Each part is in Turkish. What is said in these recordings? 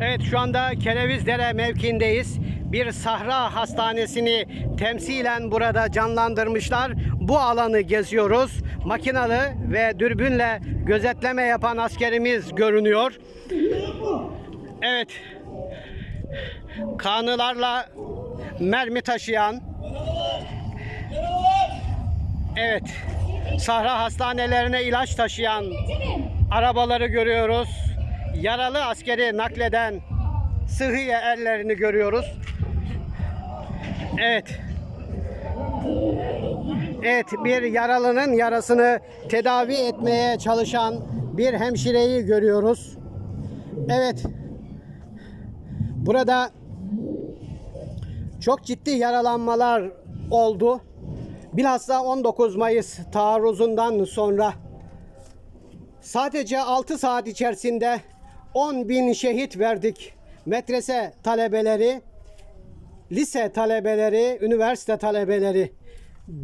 Evet şu anda Kerevizdere mevkiindeyiz. Bir sahra hastanesini temsilen burada canlandırmışlar. Bu alanı geziyoruz. Makinalı ve dürbünle gözetleme yapan askerimiz görünüyor. Evet. Kanılarla mermi taşıyan Evet. Sahra hastanelerine ilaç taşıyan arabaları görüyoruz. Yaralı askeri nakleden sıhhiye erlerini görüyoruz. Evet. Evet, bir yaralının yarasını tedavi etmeye çalışan bir hemşireyi görüyoruz. Evet. Burada çok ciddi yaralanmalar oldu. Bilhassa 19 Mayıs taarruzundan sonra sadece 6 saat içerisinde 10 bin şehit verdik. Medrese talebeleri, lise talebeleri, üniversite talebeleri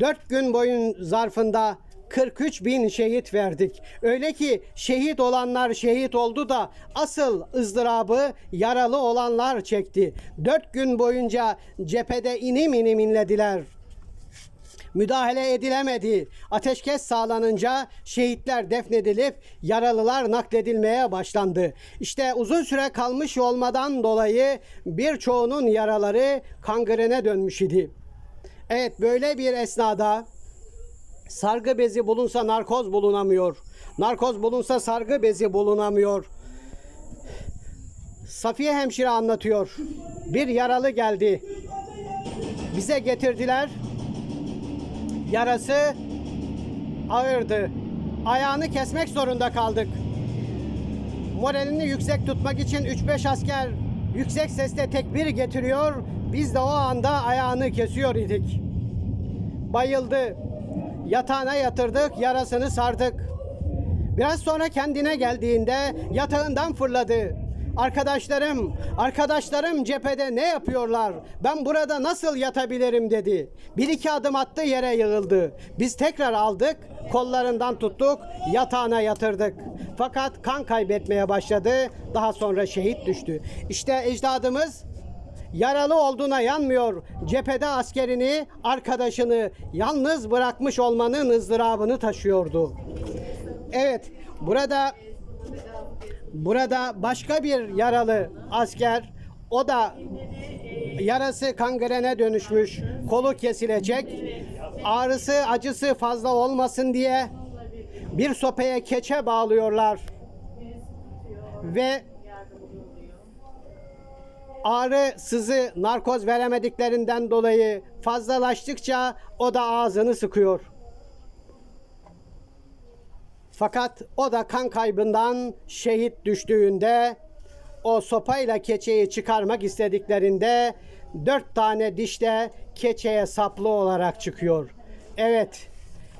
4 gün boyun zarfında 43 bin şehit verdik. Öyle ki şehit olanlar şehit oldu da asıl ızdırabı yaralı olanlar çekti. 4 gün boyunca cephede inim inim inlediler müdahale edilemedi. Ateşkes sağlanınca şehitler defnedilip yaralılar nakledilmeye başlandı. İşte uzun süre kalmış olmadan dolayı birçoğunun yaraları kangrene dönmüş idi. Evet böyle bir esnada sargı bezi bulunsa narkoz bulunamıyor. Narkoz bulunsa sargı bezi bulunamıyor. Safiye hemşire anlatıyor. Bir yaralı geldi. Bize getirdiler. Yarası ağırdı. Ayağını kesmek zorunda kaldık. Moralini yüksek tutmak için 3-5 asker yüksek sesle tekbir getiriyor. Biz de o anda ayağını kesiyor idik. Bayıldı. Yatağına yatırdık, yarasını sardık. Biraz sonra kendine geldiğinde yatağından fırladı. Arkadaşlarım, arkadaşlarım cephede ne yapıyorlar? Ben burada nasıl yatabilirim dedi. Bir iki adım attı yere yığıldı. Biz tekrar aldık, kollarından tuttuk, yatağına yatırdık. Fakat kan kaybetmeye başladı. Daha sonra şehit düştü. İşte ecdadımız yaralı olduğuna yanmıyor. Cephede askerini, arkadaşını yalnız bırakmış olmanın ızdırabını taşıyordu. Evet, burada burada başka bir yaralı asker o da yarası kangrene dönüşmüş, kolu kesilecek. Ağrısı, acısı fazla olmasın diye bir sopaya keçe bağlıyorlar. Ve ağrı, sızı, narkoz veremediklerinden dolayı fazlalaştıkça o da ağzını sıkıyor. Fakat o da kan kaybından şehit düştüğünde o sopayla keçeyi çıkarmak istediklerinde dört tane diş de keçeye saplı olarak çıkıyor. Evet,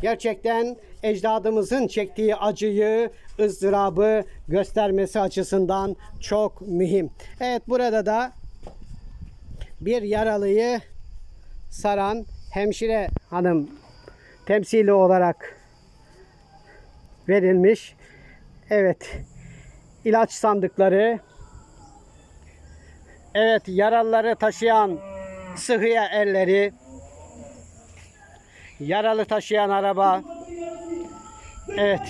gerçekten ecdadımızın çektiği acıyı, ızdırabı göstermesi açısından çok mühim. Evet, burada da bir yaralıyı saran hemşire hanım temsili olarak verilmiş. Evet. ilaç sandıkları. Evet, yaralıları taşıyan sıhhiye elleri. Yaralı taşıyan araba. Evet.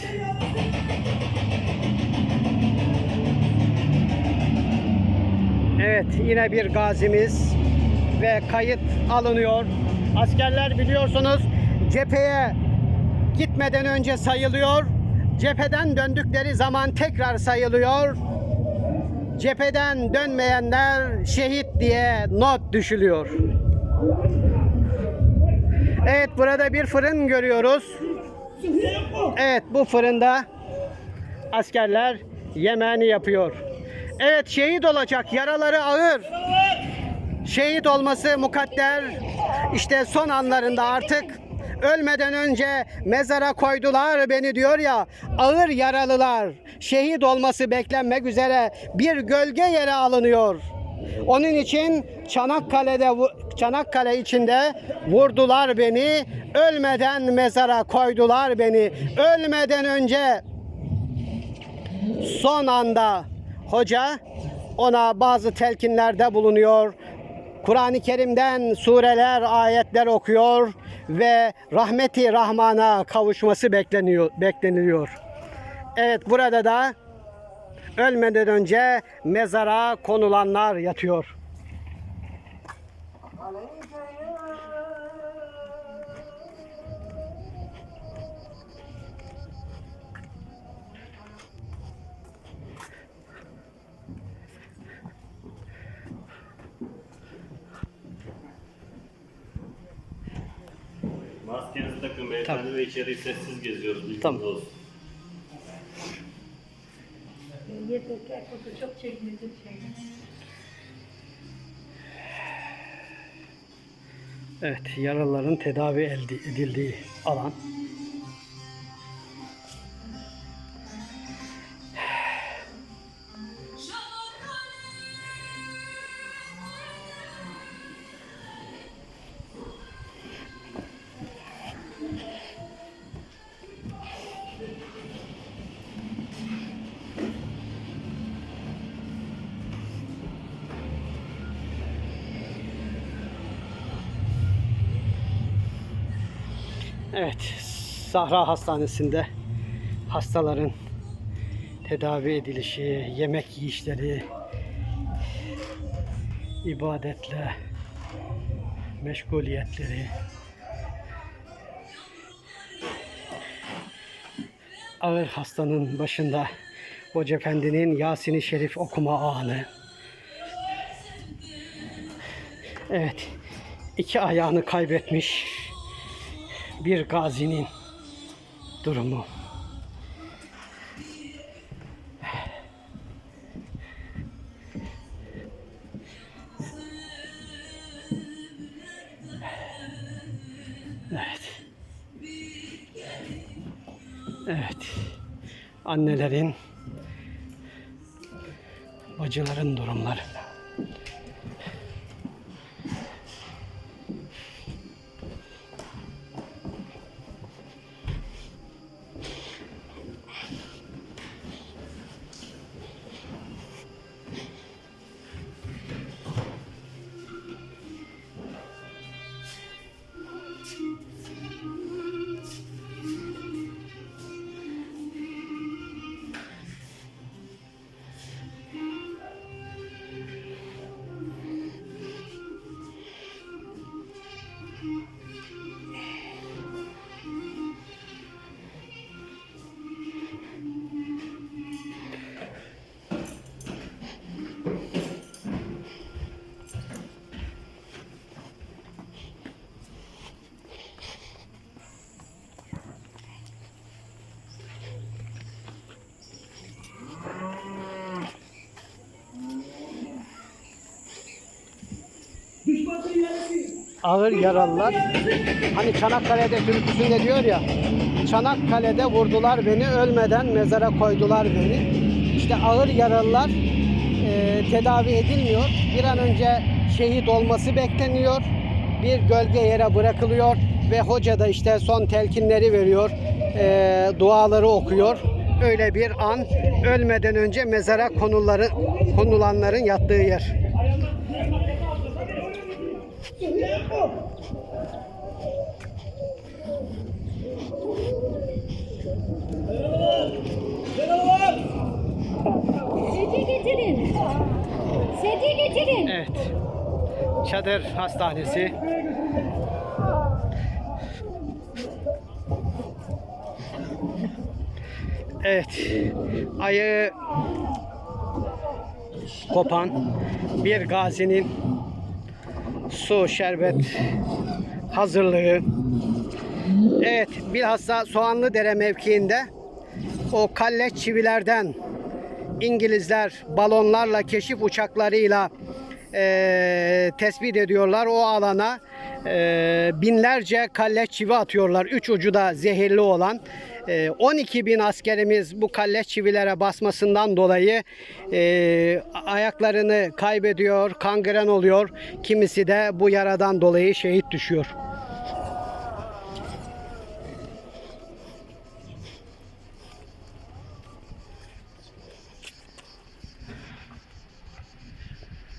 Evet, yine bir gazimiz ve kayıt alınıyor. Askerler biliyorsunuz cepheye gitmeden önce sayılıyor. Cepheden döndükleri zaman tekrar sayılıyor. Cepheden dönmeyenler şehit diye not düşülüyor. Evet burada bir fırın görüyoruz. Evet bu fırında askerler yemeğini yapıyor. Evet şehit olacak yaraları ağır. Şehit olması mukadder. İşte son anlarında artık ölmeden önce mezara koydular beni diyor ya ağır yaralılar şehit olması beklenmek üzere bir gölge yere alınıyor. Onun için Çanakkale'de Çanakkale içinde vurdular beni. Ölmeden mezara koydular beni. Ölmeden önce son anda hoca ona bazı telkinlerde bulunuyor. Kur'an-ı Kerim'den sureler, ayetler okuyor ve rahmeti Rahman'a kavuşması bekleniyor, bekleniliyor. Evet burada da ölmeden önce mezara konulanlar yatıyor. Takın beyefendi ve içeriği sessiz geziyoruz. Bilginiz Tamam. olsun. Çok şeyler. Evet, yaralıların tedavi edildiği alan. Evet, Sahra Hastanesi'nde hastaların tedavi edilişi, yemek yiyişleri, ibadetle meşguliyetleri, ağır hastanın başında Hoca Efendi'nin Yasin-i Şerif okuma anı. Evet, iki ayağını kaybetmiş bir gazinin durumu. Evet. Evet. Annelerin, bacıların durumları. Mm-hmm. Ağır yaralılar. Hani Çanakkale'de türküsünde diyor ya Çanakkale'de vurdular beni ölmeden mezara koydular beni. İşte ağır yaralılar e, tedavi edilmiyor. Bir an önce şehit olması bekleniyor. Bir gölge yere bırakılıyor ve hoca da işte son telkinleri veriyor. e, duaları okuyor. Öyle bir an ölmeden önce mezara konuları konulanların yattığı yer. Seti getirin. Seti getirin. Evet. Çadır Hastanesi. Evet. Ayı kopan bir gazinin su, şerbet hazırlığı. Evet, bilhassa Soğanlıdere mevkiinde o kalle çivilerden İngilizler balonlarla keşif uçaklarıyla eee, tespit ediyorlar o alana eee, binlerce kalle çivi atıyorlar. Üç ucu da zehirli olan. Eee, 12 bin askerimiz bu kalle çivilere basmasından dolayı eee, ayaklarını kaybediyor, kangren oluyor. Kimisi de bu yaradan dolayı şehit düşüyor.